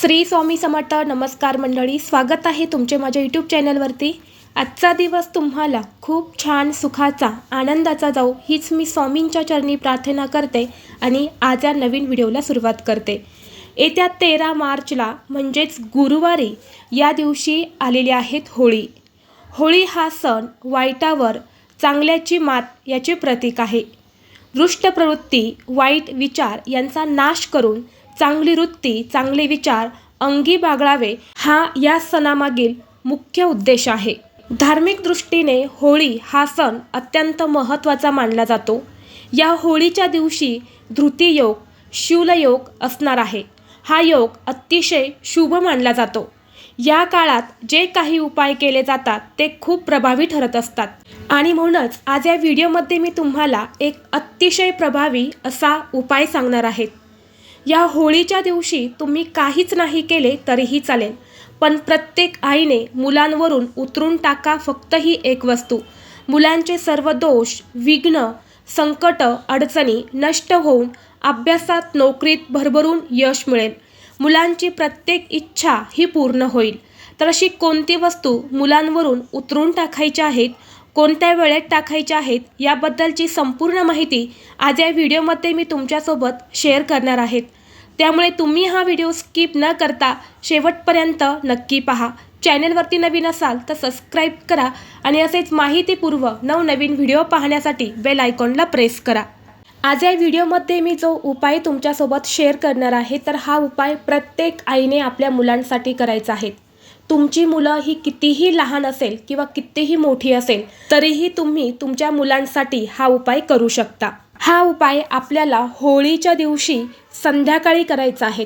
श्री स्वामी समर्थ नमस्कार मंडळी स्वागत आहे तुमचे माझ्या यूट्यूब चॅनलवरती. आजचा दिवस तुम्हाला खूप छान सुखाचा आनंदाचा जाऊ हीच मी स्वामींच्या चरणी प्रार्थना करते आणि आज या नवीन व्हिडिओला सुरुवात करते. येत्या तेरा मार्चला म्हणजेच गुरुवारी या दिवशी आलेली आहेत होळी. होळी हा सण वाईटावर चांगल्याची मात याचे प्रतीक आहे. दृष्ट प्रवृत्ती वाईट विचार यांचा नाश करून चांगली वृत्ती चांगले विचार अंगी बागळावे हा या सणामागील मुख्य उद्देश आहे. धार्मिक दृष्टीने होळी हा सण अत्यंत महत्त्वाचा मानला जातो. या होळीच्या दिवशी धृतीयोग शूलयोग असणार आहे. हा योग अतिशय शुभ मानला जातो. या काळात जे काही उपाय केले जातात ते खूप प्रभावी ठरत असतात. आणि म्हणूनच आज या व्हिडिओमध्ये मी तुम्हाला एक अतिशय प्रभावी असा उपाय सांगणार आहेत या होळीच्या दिवशी तुम्ही काहीच नाही केले तरीही चालेल. पण प्रत्येक आईने मुलांवरून उतरून टाका फक्त ही एक वस्तू. मुलांचे सर्व दोष विघ्न संकट अडचणी नष्ट होऊन अभ्यासात नोकरीत भरभरून यश मिळेल. मुलांची प्रत्येक इच्छा ही पूर्ण होईल. तर अशी कोणती वस्तू मुलांवरून उतरून टाकायच्या आहेत कोणत्या वेळेत टाकायच्या आहेत याबद्दलची संपूर्ण माहिती आज या व्हिडिओमध्ये मी तुमच्यासोबत शेअर करणार आहेत त्यामुळे तुम्ही हा व्हिडिओ स्किप न करता शेवटपर्यंत नक्की पहा. चॅनलवरती नवीन असाल तर सबस्क्राईब करा आणि असेच माहितीपूर्व नवनवीन व्हिडिओ पाहण्यासाठी बेल आयकॉनला प्रेस करा. आज या व्हिडिओमध्ये मी जो उपाय तुमच्यासोबत शेअर करणार आहे तर हा उपाय प्रत्येक आईने आपल्या मुलांसाठी करायचा आहे. तुमची मुलं ही कितीही लहान असेल किंवा कितीही मोठी असेल तरीही तुम्ही तुमच्या मुलांसाठी हा उपाय करू शकता. हा उपाय आपल्याला होळीच्या दिवशी संध्याकाळी करायचा आहे.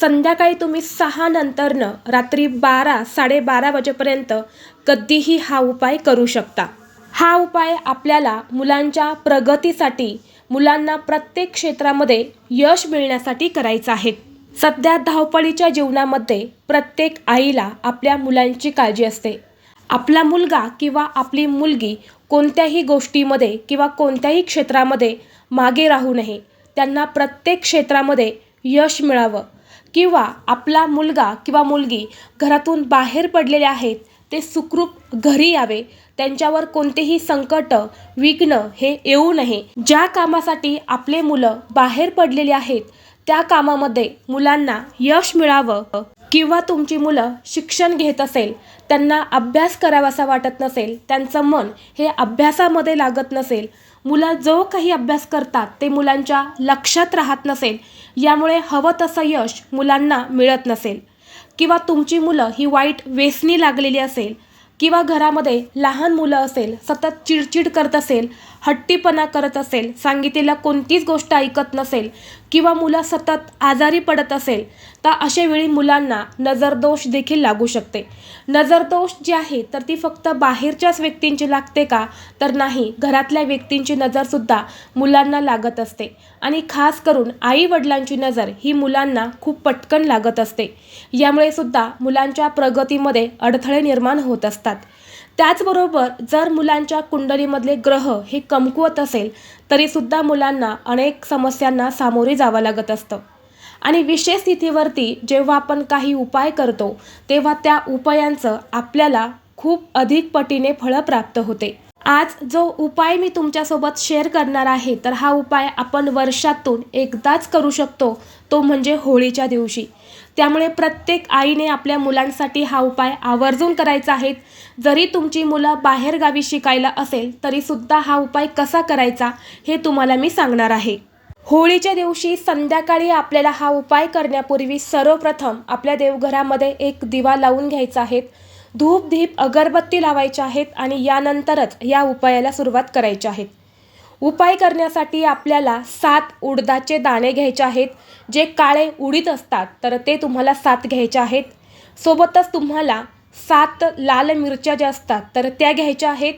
संध्याकाळी तुम्ही सहा नंतरनं रात्री बारा साडेबारा वाजेपर्यंत कधीही हा उपाय करू शकता. हा उपाय आपल्याला मुलांच्या प्रगतीसाठी मुलांना प्रत्येक क्षेत्रामध्ये यश मिळण्यासाठी करायचा आहे. सध्या धावपळीच्या जीवनामध्ये प्रत्येक आईला आपल्या मुलांची काळजी असते. आपला मुलगा किंवा आपली मुलगी कोणत्याही गोष्टीमध्ये किंवा कोणत्याही क्षेत्रामध्ये मागे राहू नये. त्यांना प्रत्येक क्षेत्रामध्ये यश मिळावं. किंवा आपला मुलगा किंवा मुलगी घरातून बाहेर पडलेले आहेत ते सुखरूप घरी यावे. त्यांच्यावर कोणतेही संकट विघ्न हे येऊ नये. ज्या कामासाठी आपले मुलं बाहेर पडलेले आहेत त्या कामामध्ये मुलांना यश मिळावं. किंवा तुमची मुलं शिक्षण घेत असेल त्यांना अभ्यास करावासा वाटत नसेल त्यांचं मन हे अभ्यासामध्ये लागत नसेल मुलं जो काही अभ्यास करतात ते मुलांच्या लक्षात राहत नसेल यामुळे हवं तसं यश मुलांना मिळत नसेल. किंवा तुमची मुलं ही वाईट वेसनी लागलेली असेल किंवा घरामध्ये लहान मुलं असेल सतत चिडचिड करत असेल हट्टीपणा करत असेल सांगितलेल्या कोणतीच गोष्ट ऐकत नसेल किंवा मुलं सतत आजारी पडत असेल तर अशा वेळी मुलांना नजरदोष देखील लागू शकते. नजरदोष जी आहे तर ती फक्त बाहेरच्याच व्यक्तींची लागते का? तर नाही घरातल्या व्यक्तींची नजरसुद्धा मुलांना लागत असते. आणि खास करून आई वडिलांची नजर ही मुलांना खूप पटकन लागत असते. यामुळे सुद्धा मुलांच्या प्रगतीमध्ये अडथळे निर्माण होत असतात. त्याचबरोबर जर मुलांच्या कुंडलीमधले ग्रह हे कमकुवत असेल तरीसुद्धा मुलांना अनेक समस्यांना सामोरे जावं लागत असतं. आणि विशेष स्थितीवरती जेव्हा आपण काही उपाय करतो तेव्हा त्या उपायांचं आपल्याला खूप अधिक पटीने फळं प्राप्त होते. आज जो उपाय मी तुमच्यासोबत शेअर करणार आहे तर हा उपाय आपण वर्षातून एकदाच करू शकतो तो म्हणजे होळीच्या दिवशी. त्यामुळे प्रत्येक आईने आपल्या मुलांसाठी हा उपाय आवर्जून करायचा आहे. जरी तुमची मुलं बाहेरगावी शिकायला असेल तरीसुद्धा हा उपाय कसा करायचा हे तुम्हाला मी सांगणार आहे. होळीच्या दिवशी संध्याकाळी आपल्याला हा उपाय करण्यापूर्वी सर्वप्रथम आपल्या देवघरामध्ये एक दिवा लावून घ्यायचा आहे. धूप दीप अगरबत्ती लावायच्या आहेत आणि यानंतरच या उपायाला सुरुवात करायची आहेत उपाय करण्यासाठी आपल्याला सात उडदाचे दाणे घ्यायचे आहेत जे काळे उडीत असतात तर ते तुम्हाला सात घ्यायचे आहेत. सोबतच तुम्हाला सात लाल मिरच्या ज्या असतात तर त्या घ्यायच्या आहेत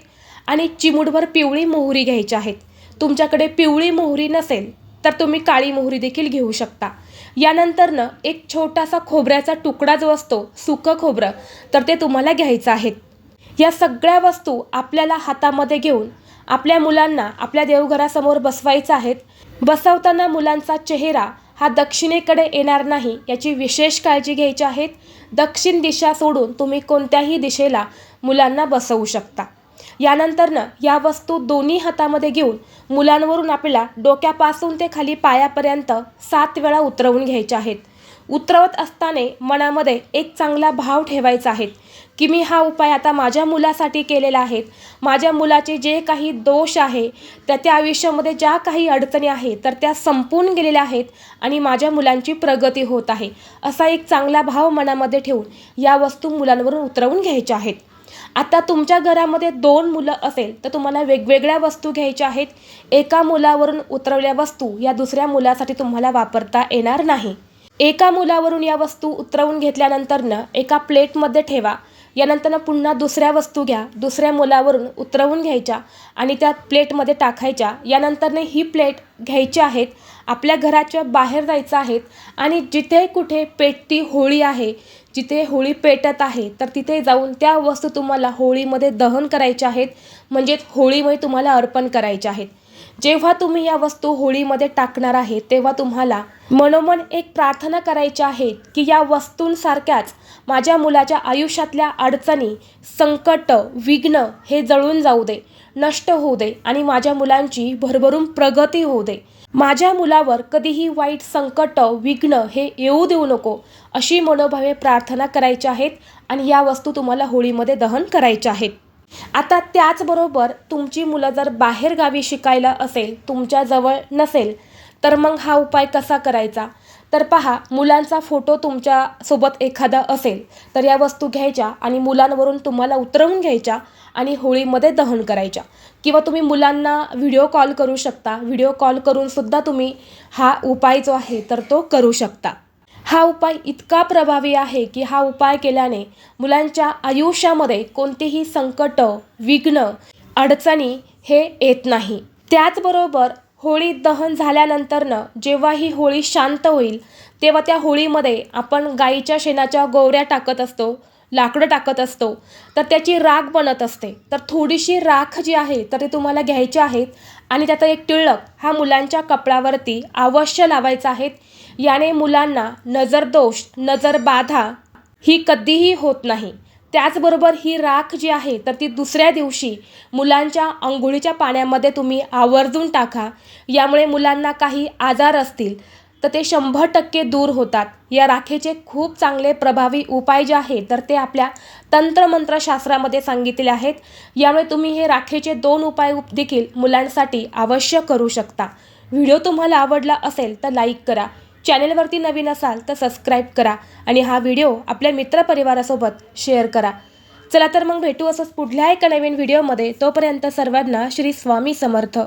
आणि चिमूटभर पिवळी मोहरी घ्यायच्या आहेत. तुमच्याकडे पिवळी मोहरी नसेल तर तुम्ही काळी मोहरी देखील घेऊ शकता. यानंतरनं एक छोटासा खोबऱ्याचा तुकडा जो असतो सुकं खोबरं तर ते तुम्हाला घ्यायचं आहे. या सगळ्या वस्तू आपल्याला हातामध्ये घेऊन आपल्या मुलांना आपल्या देवघरासमोर बसवायचं आहेत. बसवताना मुलांचा चेहरा हा दक्षिणेकडे येणार नाही याची विशेष काळजी घ्यायची आहेत दक्षिण दिशा सोडून तुम्ही कोणत्याही दिशेला मुलांना बसवू शकता. यानंतरनं या वस्तू दोन्ही हातामध्ये घेऊन मुलांवरून आपल्याला डोक्यापासून ते खाली पायापर्यंत सात वेळा उतरवून घ्यायच्या आहेत. उतरवत असताना मनामध्ये एक चांगला भाव ठेवायचा आहे की मी हा उपाय आता माझ्या मुलासाठी केलेला आहे. माझ्या मुलाचे जे काही दोष आहे त्याच्या आयुष्यामध्ये ज्या काही अडचणी आहेत तर त्या संपून गेलेल्या आहेत आणि माझ्या मुलांची प्रगती होत आहे. असा एक चांगला भाव मनामध्ये ठेवून या वस्तू मुलांवरून उतरवून घ्यायच्या आहेत. आता तुमच्या घरामध्ये दोन मुलं असेल तर तुम्हाला वेगवेगळ्या वस्तू घ्यायच्या आहेत. एका मुलावरून उतरवल्या वस्तू या दुसऱ्या मुलासाठी तुम्हाला वापरता येणार नाही. एका मुलावरून या वस्तू उतरवून घेतल्यानंतरनं एका प्लेटमध्ये ठेवा. यानंतर पुन्हा दुसऱ्या वस्तू घ्या दुसऱ्या मुलावरून उतरवून घ्यायच्या आणि त्या प्लेटमध्ये टाकायच्या. यानंतरनं ही प्लेट घ्यायची आहेत आपल्या घराच्या बाहेर जायचं आहेत आणि जिथे कुठे पेटती होळी आहे जिथे होळी पेटत आहे तर तिथे जाऊन त्या वस्तू तुम्हाला होळीमध्ये दहन करायच्या आहेत. म्हणजेच होळीमध्ये तुम्हाला अर्पण करायच्या आहेत. जेव्हा तुम्ही या वस्तू होळीमध्ये टाकणार आहे तेव्हा तुम्हाला मनोमन एक प्रार्थना करायची आहे की या वस्तूंसारख्याच माझ्या मुलाच्या आयुष्यातल्या अडचणी संकट विघ्न हे जळून जाऊ दे नष्ट होऊ दे आणि माझ्या मुलांची भरभरून प्रगती होऊ दे. माझ्या मुलावर कधीही वाईट संकट विघ्न हे येऊ देऊ नको अशी मनोभावे प्रार्थना करायची आहेत आणि या वस्तू तुम्हाला होळीमध्ये दहन करायच्या आहेत. आता त्याचबरोबर तुमची मुलं जर बाहेर गावी शिकायला असेल तुमच्याजवळ नसेल तर मग हा उपाय कसा करायचा? तर पहा मुलांचा फोटो तुमच्यासोबत एखादा असेल तर या वस्तू घ्यायच्या आणि मुलांवरून तुम्हाला उतरवून घ्यायच्या आणि होळीमध्ये दहन करायच्या. किंवा तुम्ही मुलांना व्हिडिओ कॉल करू शकता. व्हिडिओ कॉल करूनसुद्धा तुम्ही हा उपाय जो आहे तर तो करू शकता. हा उपाय इतका प्रभावी आहे की हा उपाय केल्याने मुलांच्या आयुष्यामध्ये कोणतेही संकट विघ्न अडचणी हे येत नाही. त्याचबरोबर होळी दहन झाल्यानंतरनं जेव्हा ही होळी शांत होईल तेव्हा त्या होळीमध्ये आपण गाईच्या शेणाच्या गोवऱ्या टाकत असतो. लाकडं टाकत असतो तर त्याची राख बनत असते. तर थोडीशी राख जी आहे तर ती तुम्हाला घ्यायची आहेत. आणि त्याचा एक टिळक हा मुलांच्या कपड्यावरती अवश्य लावायचा आहे. याने मुलांना नजरदोष नजरबाधा ही कधीही होत नाही. त्याचबरोबर ही राख जी आहे तर ती दुसऱ्या दिवशी मुलांच्या अंघोळीच्या पाण्यामध्ये तुम्ही आवर्जून टाका. यामुळे मुलांना काही आजार असतील तर ते शंभर टक्के दूर होतात. या राखेचे खूप चांगले प्रभावी उपाय जे आहेत तर ते आपल्या तंत्रमंत्रशास्त्रामध्ये सांगितले आहेत. यामुळे तुम्ही हे राखेचे दोन उपाय देखील मुलांसाठी अवश्य करू शकता. व्हिडिओ तुम्हाला आवडला असेल तर लाईक करा. चॅनेलवरती नवीन असाल तर सबस्क्राईब करा आणि हा व्हिडिओ आपल्या मित्रपरिवारासोबत शेअर करा. चला तर मग भेटू असंच पुढल्या एका नवीन व्हिडिओमध्ये. तोपर्यंत सर्वांना श्री स्वामी समर्थ.